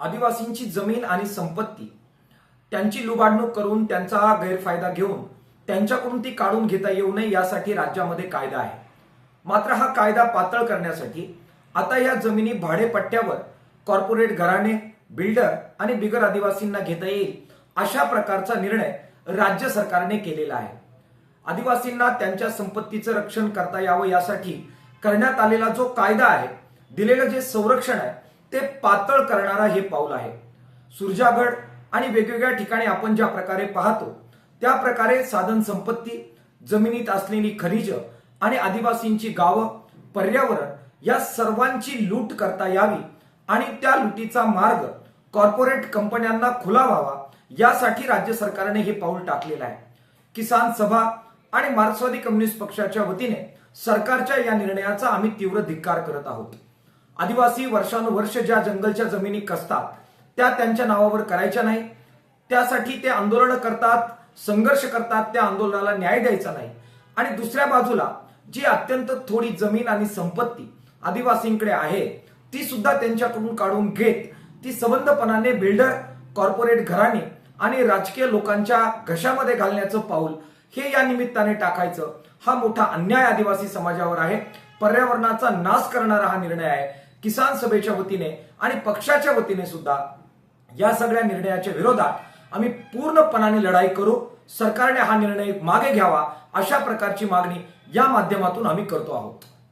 आदिवासींची जमीन आणि संपत्ती त्यांची लुबाडणूक करून त्यांचा गैरफायदा घेऊन त्यांच्याकडून ती काढून घेता येऊ नये यासाठी राज्यामध्ये कायदा आहे. मात्र हा कायदा पातळ करण्यासाठी आता या जमिनी भाडेपट्ट्यावर कॉर्पोरेट घराणे बिल्डर आणि बिगर आदिवासींना घेता येईल अशा प्रकारचा निर्णय राज्य सरकारने केलेला आहे. आदिवासींना त्यांच्या संपत्तीचं रक्षण करता यावं यासाठी करण्यात आलेला जो कायदा आहे दिलेलं जे संरक्षण आहे ते पातळ करणारा हे पाऊल आहे. सुरजागड आणि वेगवेगळ्या ठिकाणी आपण ज्या प्रकारे पाहतो त्या प्रकारे साधन संपत्ती जमिनीत असलेली खनिज आणि आदिवासींची गावं पर्यावरण या सर्वांची लूट करता यावी आणि त्या लुटीचा मार्ग कॉर्पोरेट कंपन्यांना खुला व्हावा यासाठी राज्य सरकारने हे पाऊल टाकलेलं आहे. किसान सभा आणि मार्क्सवादी कम्युनिस्ट पक्षाच्या वतीने सरकारच्या या निर्णयाचा आम्ही तीव्र धिक्कार करत आहोत. आदिवासी वर्षानुवर्ष ज्या जंगलच्या जमिनी कसतात त्या त्यांच्या नावावर करायच्या नाही. त्यासाठी ते आंदोलन करतात संघर्ष करतात त्या आंदोलनाला न्याय द्यायचा नाही. आणि दुसऱ्या बाजूला जी अत्यंत थोडी जमीन आणि संपत्ती आदिवासींकडे आहे ती सुद्धा त्यांच्याकडून काढून घेत ती सबंधपणाने बिल्डर कॉर्पोरेट घराणे आणि राजकीय लोकांच्या घशामध्ये घालण्याचं पाऊल हे या निमित्ताने टाकायचं हा मोठा अन्याय आदिवासी समाजावर आहे. पर्यावरणाचा नाश करणारा हा निर्णय आहे. किसान सभेच्या वतीने आणि पक्षाच्या वतीने सुद्धा या सगळ्या निर्णयाच्या विरोधात आम्ही पूर्णपणाने लढाई करू. सरकारने हा निर्णय मागे घ्यावा अशा प्रकारची मागणी या माध्यमातून आम्ही करतो आहोत.